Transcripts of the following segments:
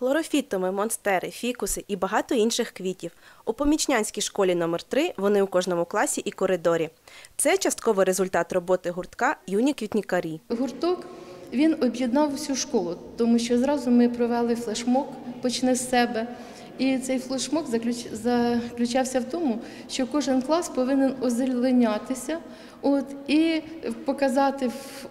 Хлорофітоми, монстери, фікуси і багато інших квітів. У помічнянській школі номер 3 вони у кожному класі і коридорі. Це частковий результат роботи гуртка Юні квітнікарі. Гурток він об'єднав всю школу, тому що зразу ми провели флешмоб почне з себе. І цей флешмоб заключ- заключався в тому, що кожен клас повинен озеленятися от, і показати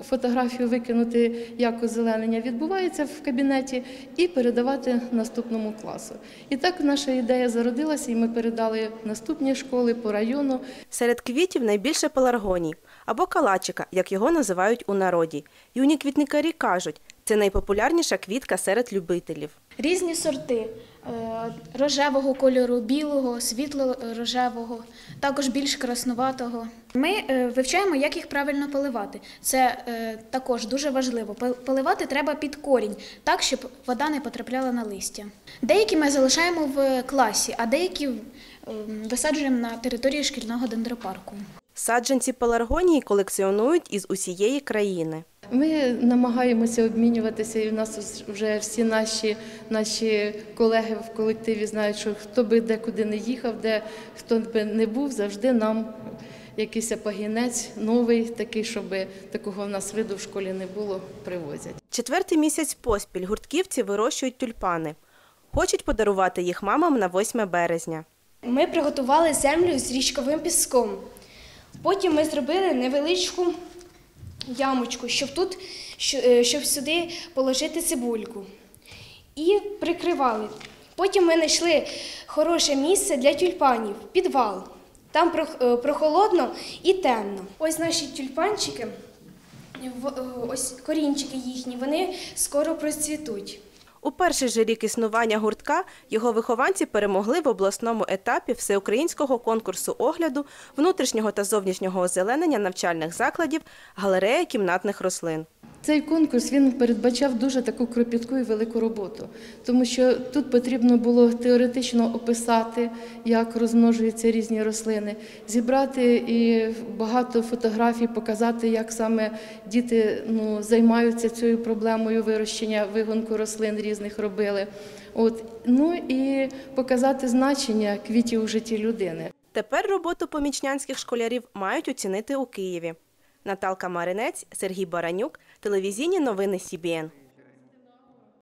фотографію, викинути, як озеленення відбувається в кабінеті, і передавати наступному класу. І так наша ідея зародилася, і ми передали наступні школи по району. Серед квітів найбільше пеларгоній або калачика, як його називають у народі. Юні квітникарі кажуть, це найпопулярніша квітка серед любителів. Різні сорти рожевого кольору, білого, світло-рожевого, також більш краснуватого. Ми е, вивчаємо, як їх правильно поливати. Це е, також дуже важливо. Поливати треба під корінь, так, щоб вода не потрапляла на листя. Деякі ми залишаємо в класі, а деякі висаджуємо на території шкільного дендропарку. Саджанці пеларгонії колекціонують із усієї країни. Ми намагаємося обмінюватися, і в нас вже всі наші, наші колеги в колективі знають, що хто би де куди не їхав, де хто би не був, завжди нам якийсь пагінець новий, такий, щоб такого в нас виду в школі не було, привозять. Четвертий місяць поспіль гуртківці вирощують тюльпани. Хочуть подарувати їх мамам на 8 березня. Ми приготували землю з річковим піском. Потім ми зробили невеличку ямочку, щоб тут е, щоб сюди положити цибульку. І прикривали. Потім ми знайшли хороше місце для тюльпанів підвал. Там е, прохолодно і темно. Ось наші тюльпанчики, е, ось корінчики їхні, вони скоро процвітуть. У перший же рік існування гуртка його вихованці перемогли в обласному етапі всеукраїнського конкурсу огляду внутрішнього та зовнішнього озеленення навчальних закладів галерея кімнатних рослин. Цей конкурс він передбачав дуже таку кропітку і велику роботу, тому що тут потрібно було теоретично описати, як розмножуються різні рослини, зібрати і багато фотографій, показати, як саме діти ну, займаються цією проблемою вирощення вигонку рослин різних робили. От ну і показати значення квітів у житті людини. Тепер роботу помічнянських школярів мають оцінити у Києві. Наталка Маринець, Сергій Баранюк, телевізійні новини СІБІН.